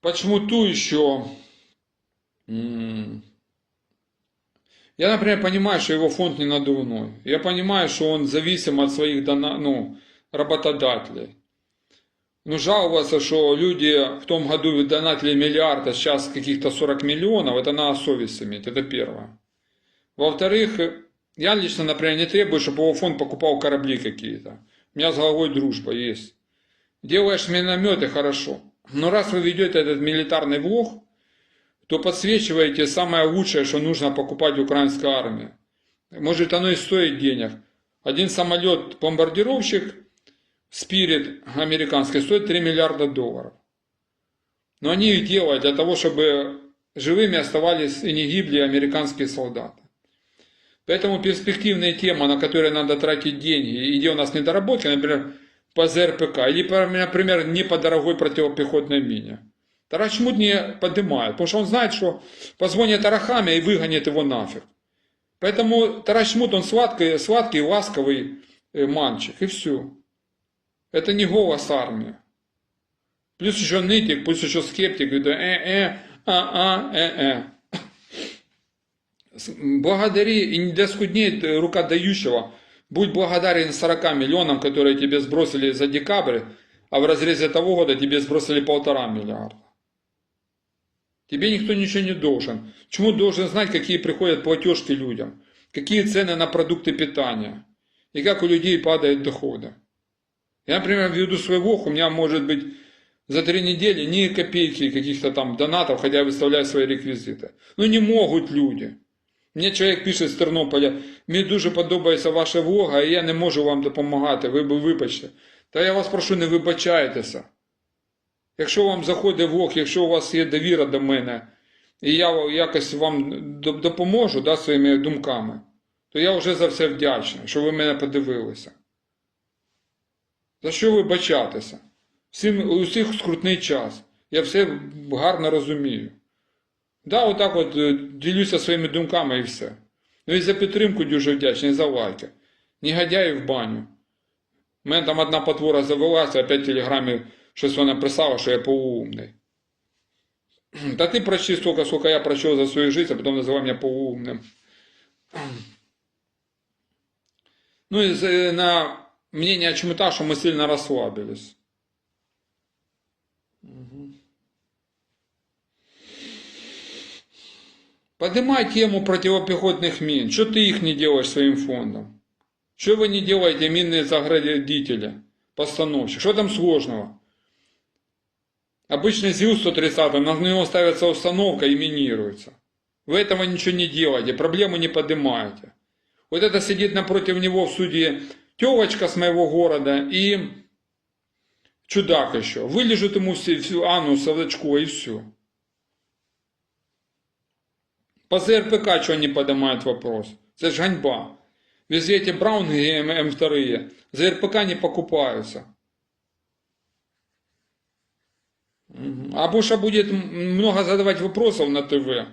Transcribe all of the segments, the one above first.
Почему ту еще? Я, например, понимаю, что его фонд не надувной. Я понимаю, что он зависим от своих ну, работодателей. Ну, жаловаться, что люди в том году донатили миллиард, а сейчас каких-то 40 миллионов, это надо совесть иметь, это первое. Во-вторых, я лично, например, не требую, чтобы его фонд покупал корабли какие-то. У меня с головой дружба есть. Делаешь минометы, хорошо. Но раз вы ведете этот милитарный влог, то подсвечиваете самое лучшее, что нужно покупать украинской армии. Может, оно и стоит денег. Один самолет, бомбардировщик, Спирит американский, стоит 3 миллиарда долларов. Но они их делают для того, чтобы живыми оставались и не гибли американские солдаты. Поэтому перспективные темы, на которые надо тратить деньги, и где у нас недоработки, например, по ЗРПК, или, например, не по дорогой противопехотной мине. Тарашмут не поднимает, потому что он знает, что позвонит Тарахами и выгонит его нафиг. Поэтому Тарашмут, он сладкий, сладкий, ласковый э, мальчик, и все. Это не голос армии. Плюс еще нытик, плюс еще скептик, говорит, э-э, а-а, э-э. Благодари, и не доскуднеет рука дающего. Будь благодарен 40 миллионам, которые тебе сбросили за декабрь, а в разрезе того года тебе сбросили полтора миллиарда. Тебе никто ничего не должен. Чему должен знать, какие приходят платежки людям, какие цены на продукты питания и как у людей падают доходы. Я, например, введу свой влог, у меня может быть за три недели ни копейки каких-то там донатов, хотя я выставляю свои реквизиты. Ну не могут люди. Мені чоловік пише з Тернополя, мені дуже подобається ваша влога, і я не можу вам допомагати, ви вибачте. Та я вас прошу, не вибачайтеся. Якщо вам заходить влог, якщо у вас є довіра до мене, і я якось вам допоможу да, своїми думками, то я вже за все вдячний, що ви мене подивилися. За що вибачатися? Всім, у всіх скрутний час. Я все гарно розумію. Да, отак от е, ділюся своїми думками і все. Ну і за підтримку дуже вдячний, і за лайки. Негодяї в баню. У мене там одна потвора завелася, опять в телеграмі щось вона писала, що я полуумний. Та ти прочти столько, сколько я прочел за свою жизнь, а потом называй меня полуумным. Ну и за- на мнение Чмыта, что мы сильно расслабились. Поднимай тему противопехотных мин. Что ты их не делаешь своим фондом? Что вы не делаете минные заградители, постановщик? Что там сложного? Обычно ЗИЛ-130, на него ставится установка и минируется. Вы этого ничего не делаете, проблемы не поднимаете. Вот это сидит напротив него в суде телочка с моего города и чудак еще. Вылежит ему Анну Савлачко и все. По ЗРПК что не поднимают вопрос? Это ж ганьба. Везде эти Браунги М2, ЗРПК не покупаются. А Буша будет много задавать вопросов на ТВ.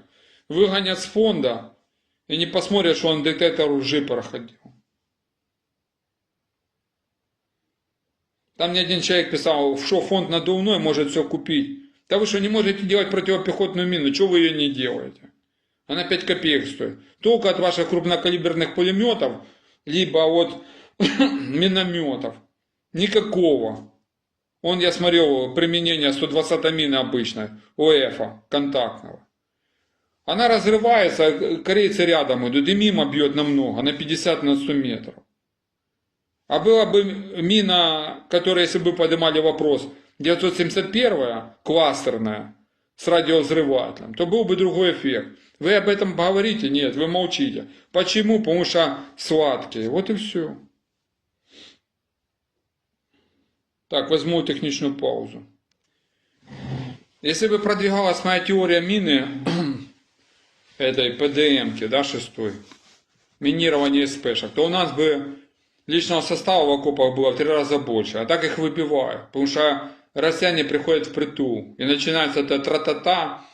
Выгонят с фонда и не посмотрят, что он детектор лжи проходил. Там мне один человек писал, что фонд надувной может все купить. Да вы что, не можете делать противопехотную мину? Чего вы ее не делаете? Она 5 копеек стоит. Только от ваших крупнокалиберных пулеметов, либо от минометов. Никакого. Он, я смотрел, применение 120 мины обычной, ОЭФа, контактного. Она разрывается, корейцы рядом идут, и мимо бьет намного, на 50 на 100 метров. А была бы мина, которая, если бы поднимали вопрос, 971 кластерная, с радиовзрывателем, то был бы другой эффект. Вы об этом говорите? Нет, вы молчите. Почему? Потому что сладкие. Вот и все. Так, возьму техничную паузу. Если бы продвигалась моя теория мины, этой ПДМки, да, шестой, минирование СПшек, то у нас бы личного состава в окопах было в три раза больше. А так их выбивают, потому что россияне приходят в притул. И начинается это тра-та-та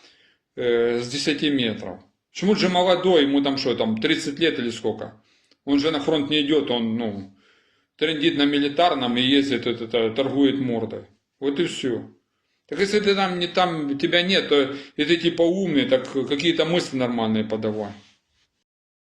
э, с 10 метров. Почему же молодой, ему там что, там 30 лет или сколько? Он же на фронт не идет, он, ну, трендит на милитарном и ездит, это, это, торгует мордой. Вот и все. Так если ты там, не, там тебя нет, то и ты типа умный, так какие-то мысли нормальные подавай.